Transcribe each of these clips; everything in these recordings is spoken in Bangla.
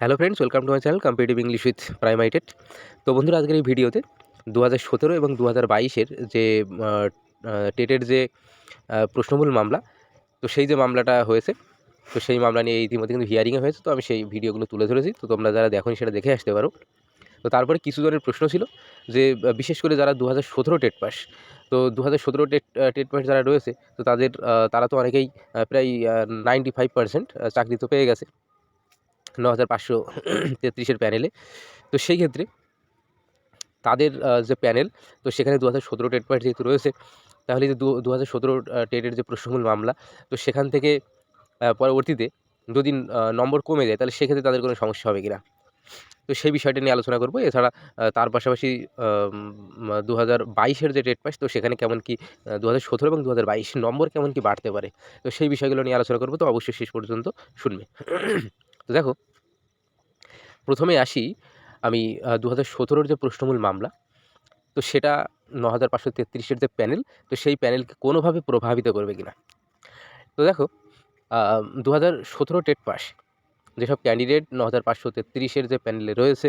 Hello friends welcome to my channel competitive English with প্রাইমাইটেড তো বন্ধুরা, আজকের এই ভিডিওতে দু হাজার সতেরো এবং দু হাজার বাইশের যে টেটের যে প্রশ্নমূল মামলা, তো সেই যে মামলাটা হয়েছে, তো সেই মামলা নিয়ে ইতিমধ্যে কিন্তু হিয়ারিংয়ে হয়েছে, তো আমি সেই ভিডিওগুলো তুলে ধরেছি। তো তোমরা যারা দেখোনি সেটা দেখে আসতে পারো। তো তারপরে কিছু জনের প্রশ্ন ছিল যে বিশেষ করে যারা দু হাজার সতেরো টেট পাস, তো দু হাজার সতেরো টেট টেট পাস যারা রয়েছে, তো তাদের তারা তো অনেকেই প্রায় নাইনটি ফাইভ পার্সেন্ট চাকরি তো পেয়ে গেছে। ন হাজার পাঁচশো তেত্রিশের প্যানেলে। তো সেই ক্ষেত্রে তাদের যে প্যানেল, তো সেখানে দু হাজার সতেরো টেট পাস যেহেতু রয়েছে, তাহলে যে দু হাজার সতেরো টেটের যে প্রশ্নমূল মামলা, তো সেখান থেকে পরবর্তীতে যদি নম্বর কমে যায়, তাহলে সেক্ষেত্রে তাদের কোনো সমস্যা হবে কিনা? তো সেই বিষয়টা নিয়ে আলোচনা করব। এছাড়া তার পাশাপাশি দু হাজার বাইশের যে টেট পাস তো সেখানে কেমন কি দু হাজার সতেরো এবং দু হাজার বাইশ নম্বর কেমন কি বাড়তে পারে? তো সেই বিষয়গুলো নিয়ে আলোচনা করব। তো অবশ্যই শেষ পর্যন্ত শুনবে। তো দেখো প্রথমে আসি আমি দু হাজার সতেরোর যে প্রশ্নমূল মামলা, তো সেটা ন হাজার পাঁচশো তেত্রিশের যে প্যানেল, তো সেই প্যানেলকে কোনোভাবে প্রভাবিত করবে কি না তো দেখো দু হাজার সতেরো টেট পাস, যেসব ক্যান্ডিডেট ন হাজার পাঁচশো তেত্রিশের যে প্যানেলে রয়েছে,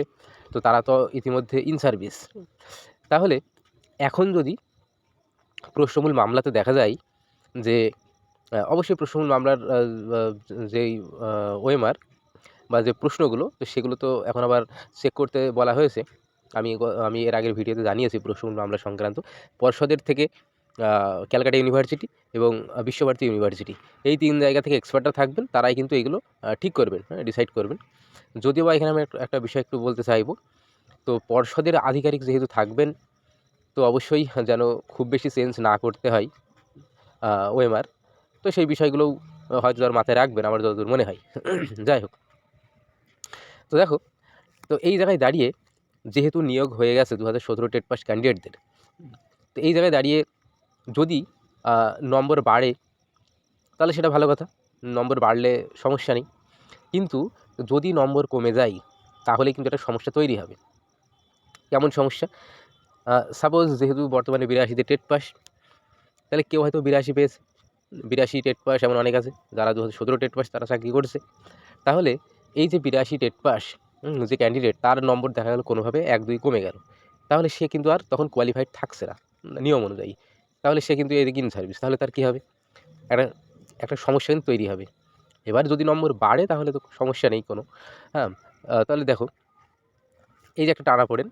তো তারা তো ইতিমধ্যে ইন সার্ভিস তাহলে এখন যদি প্রশ্নমূল মামলাতে দেখা যায় যে অবশ্যই প্রশ্নমূল মামলার যেই ওএমআর বা যে প্রশ্নগুলো, তো সেগুলো তো এখন আবার চেক করতে বলা হয়েছে। আমি আমি এর আগের ভিডিওতে জানিয়েছি প্রশ্নমূল মামলা সংক্রান্ত। পর্ষদের থেকে ক্যালকাটা ইউনিভার্সিটি এবং বিশ্বভারতী ইউনিভার্সিটি, এই তিন জায়গা থেকে এক্সপার্টরা থাকবেন, তারাই কিন্তু এগুলো ঠিক করবেন হ্যাঁ ডিসাইড করবেন। যদিও বা এখানে আমি একটা- বিষয় একটু বলতে চাইব, তো পর্ষদের আধিকারিক যেহেতু থাকবেন, তো অবশ্যই যেন খুব বেশি চেঞ্জ না করতে হয় ওএমআর তো সেই বিষয়গুলোও হয়তো তার মাথায় রাখবেন, আমার যতদূর মনে হয়। যাই হোক। তো দেখো, তো এই জায়গায় দাঁড়িয়ে যেহেতু নিয়োগ হয়ে গেছে দু হাজার সতেরো টেট পাস ক্যান্ডিডেটদের তো এই জায়গায় দাঁড়িয়ে যদি নম্বর বাড়ে, তাহলে সেটা ভালো কথা। নম্বর বাড়লে সমস্যা নেই। কিন্তু যদি নম্বর কমে যায়, তাহলে কিন্তু একটা সমস্যা তৈরি হবে। কেমন সমস্যা? সাপোজ যেহেতু বর্তমানে বিরাশিতে টেট পাস, তাহলে কেউ হয়তো বিরাশি পেয়েছে। বিরাশি টেট পাস এমন অনেক আছে, যারা দু হাজার সতেরো টেট পাস তারা চাকরি করছে। তাহলে এই যে বিরাশি টেট পাস যে ক্যান্ডিডেট তার নম্বর দেখা গেল কোনোভাবে এক, দুই কমে গেল। তাহলে সে কিন্তু আর তখন কোয়ালিফাইড থাকছে না, নিয়ম অনুযায়ী। তাহলে সে কিন্তু এদিকে ইন সার্ভিস তাহলে তার কী হবে? একটা একটা সমস্যা কিন্তু তৈরি হবে। এবার যদি নম্বর বাড়ে, তাহলে তো সমস্যা নেই কোনো। হ্যাঁ তাহলে দেখো, এই যে একটা টানা পড়েন,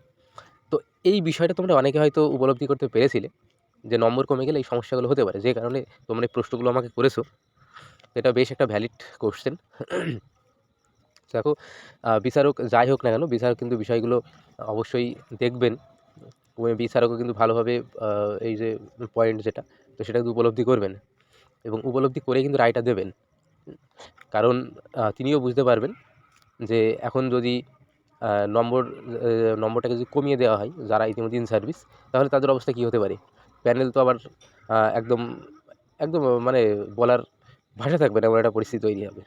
তো এই বিষয়টা তোমরা অনেকে হয়তো উপলব্ধি করতে পেরেছিলে, যে নম্বর কমে গেলে এই সমস্যাগুলো হতে পারে। যে কারণে তোমরা এই প্রশ্নগুলো আমাকে করেছ। এটা বেশ একটা ভ্যালিড কোশ্চেন দেখো বিচারক যাই হোক না কেন, বিচারক কিন্তু বিষয়গুলো অবশ্যই দেখবেন। বিচারকও কিন্তু ভালোভাবে এই যে পয়েন্ট যেটা, তো সেটা কিন্তু উপলব্ধি করবেন এবং উপলব্ধি করে কিন্তু রায়টা দেবেন। কারণ তিনিও বুঝতে পারবেন যে এখন যদি নম্বর নম্বরটাকে যদি কমিয়ে দেওয়া হয়, যারা ইতিমধ্যে ইন সার্ভিস তাহলে তাদের অবস্থা কী হতে পারে? প্যানেল তো আবার একদম একদম মানে বলার ভাষা থাকবে না, এমন একটা পরিস্থিতি তৈরি হবে।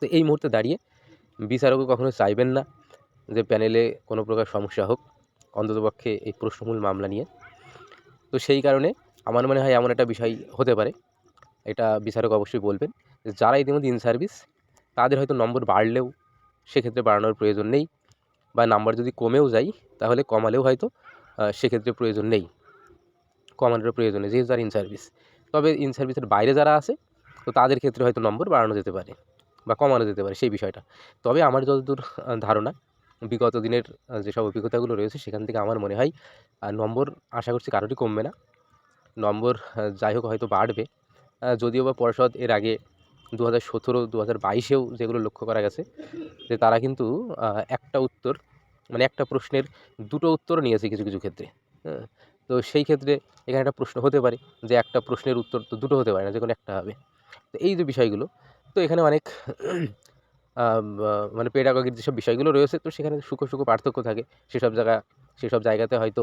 তো এই মুহূর্তে দাঁড়িয়ে বিচারকও কখনো চাইবেন না যে প্যানেলে কোনো প্রকার সমস্যা হোক অন্ততপক্ষে এই প্রশ্নমূল মামলা নিয়ে। তো সেই কারণে আমার মনে হয় এমন একটা বিষয় হতে পারে, এটা বিচারক অবশ্যই বলবেন যারা ইতিমধ্যে ইন সার্ভিস তাদের হয়তো নম্বর বাড়লেও সেক্ষেত্রে বাড়ানোর প্রয়োজন নেই বা নাম্বার যদি কমেও যায়, তাহলে কমালেও হয়তো সেক্ষেত্রে প্রয়োজন নেই। কমানোর প্রয়োজন নেই, যেহেতু তার ইন সার্ভিস তবে ইন সার্ভিসের বাইরে যারা আছে, তো তাদের ক্ষেত্রে হয়তো নম্বর বাড়ানো যেতে পারে। বা কমানো যেতে পারে সেই বিষয়টা। তবে আমার যতদূর ধারণা, বিগত দিনের যেসব অভিজ্ঞতাগুলো রয়েছে সেখান থেকে আমার মনে হয় নম্বর আশা করছি কারোরই কমবে না। নম্বর যাই হোক হয়তো বাড়বে। যদিও বা পর্ষদ এর আগে দু হাজার সতেরো দু হাজার বাইশেও যেগুলো লক্ষ্য করা গেছে, যে তারা কিন্তু একটা উত্তর মানে একটা প্রশ্নের দুটো উত্তর নিয়েছে কিছু কিছু ক্ষেত্রে। হ্যাঁ তো সেই ক্ষেত্রে এখানে একটা প্রশ্ন হতে পারে যে একটা প্রশ্নের উত্তর তো দুটো হতে পারে না যে কোনো একটা হবে। তো এই যে বিষয়গুলো তো এখানে অনেক মানে পেডাগগির যেসব বিষয়গুলো রয়েছে, তো সেখানে সুখো সুখো পার্থক্য থাকে। সেসব জায়গা, সেসব জায়গাতে হয়তো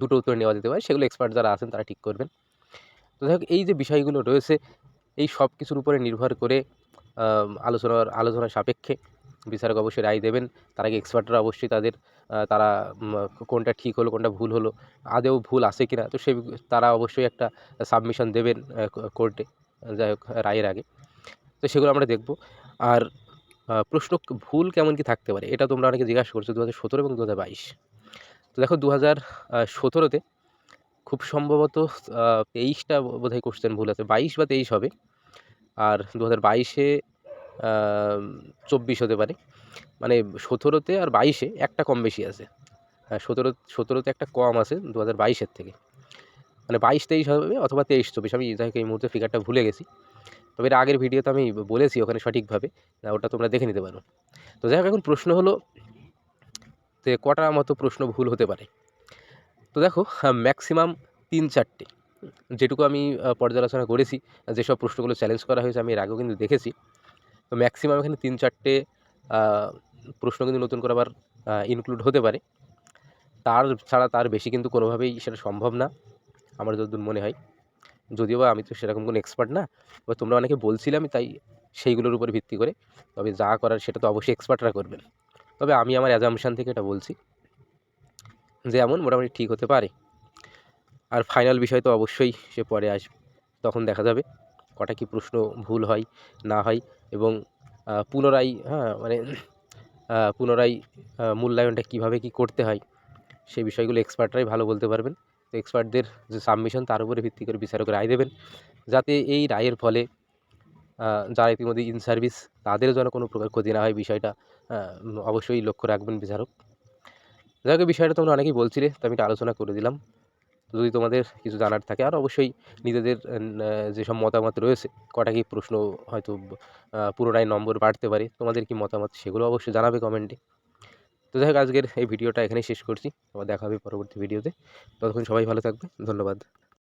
দুটো উত্তর নেওয়া যেতে পারে। সেগুলো এক্সপার্ট যারা আছেন, তারা ঠিক করবেন। তো যাই এই যে বিষয়গুলো রয়েছে, এই সব কিছুর উপরে নির্ভর করে আলোচনার আলোচনার সাপেক্ষে বিচারক অবশ্যই রায় দেবেন। তার আগে এক্সপার্টরা অবশ্যই তাদের তারা কোনটা ঠিক হলো, কোনটা ভুল হলো, আদেও ভুল আছে কিনা, তো সে, তারা অবশ্যই একটা সাবমিশন দেবেন কোর্টে যাই হোক, রায়ের আগে। তো সেগুলো আমরা দেখব। আর প্রশ্ন ভুল কেমন কি থাকতে পারে, এটা তোমরা অনেকে জিজ্ঞাসা করছ দু হাজার সতেরো এবং দু হাজার বাইশ। তো দেখো দু হাজার সতেরোতে খুব সম্ভবত তেইশটা বোধহয় কোশ্চেন ভুল আছে, বাইশ বা তেইশ হবে। আর দু হাজার বাইশে চব্বিশ হতে পারে। মানে সতেরোতে আর বাইশে একটা কম বেশি আছে। সতেরো, সতেরোতে একটা কম আছে দু হাজার বাইশের থেকে। মানে বাইশ তেইশ হবে অথবা তেইশ চব্বিশ, আমি যাই এই মুহূর্তে ফিগারটা ভুলে গেছি। তবে এর আগের ভিডিওতে আমি বলেছি ওখানে সঠিকভাবে ওটা তোমরা দেখে নিতে পারো। তো যাই হোক, এখন প্রশ্ন হলো যে কটা মতো প্রশ্ন ভুল হতে পারে? তো দেখো ম্যাক্সিমাম তিন চারটে। যেটুকু আমি পর্যালোচনা করেছি, যেসব প্রশ্নগুলো চ্যালেঞ্জ করা হয়েছে আমি এর আগেও কিন্তু দেখেছি। তো ম্যাক্সিমাম এখানে তিন চারটে প্রশ্ন কিন্তু নতুন করে আবার ইনক্লুড হতে পারে। তার ছাড়া তার বেশি কিন্তু কোনোভাবেই সেটা সম্ভব না, আমার যতদূর মনে হয়। যদিও বা আমি তো সেরকম কোনো এক্সপার্ট না বা তোমরা অনেকে বলছিলে আমি তাই সেইগুলোর উপর ভিত্তি করে, তবে যা করার সেটা তো অবশ্যই এক্সপার্টরা করবেন। তবে আমি আমার অ্যাজামশান থেকে এটা বলছি যে এমন মোটামুটি ঠিক হতে পারে। আর ফাইনাল বিষয় তো অবশ্যই সে পরে আসবে, তখন দেখা যাবে কটা কি প্রশ্ন ভুল হয়, না হয় এবং পুনরায় হ্যাঁ মানে পুনরায় মূল্যায়নটা কীভাবে কী করতে হয় সেই বিষয়গুলো এক্সপার্টরাই ভালো বলতে পারবেন। এক্সপার্টদের যে সাবমিশন তার উপরে ভিত্তি করে বিচারক রায় দেবেন। যাতে এই রায়ের ফলে যারা ইতিমধ্যে ইন সার্ভিস তাদের যেন কোনো প্রকার ক্ষতি না হয় বিষয়টা অবশ্যই লক্ষ্য রাখবেন বিচারক। যাই হোক বিষয়টা তোমরা অনেকেই বলছিলে, তো আমি আলোচনা করে দিলাম। যদি তোমাদের কিছু জানার থাকে, আর অবশ্যই নিজেদের যেসব মতামত রয়েছে, কটা কি প্রশ্ন হয়তো পুরোটাই নম্বর বাড়তে পারে, তোমাদের কি মতামত সেগুলো অবশ্যই জানাবে কমেন্টে। তো যাই হোক, আজকের এই ভিডিওটা এখানেই শেষ করছি। আবার দেখা হবে পরবর্তী ভিডিওতে। ততক্ষণ সবাই ভালো থাকবে ধন্যবাদ।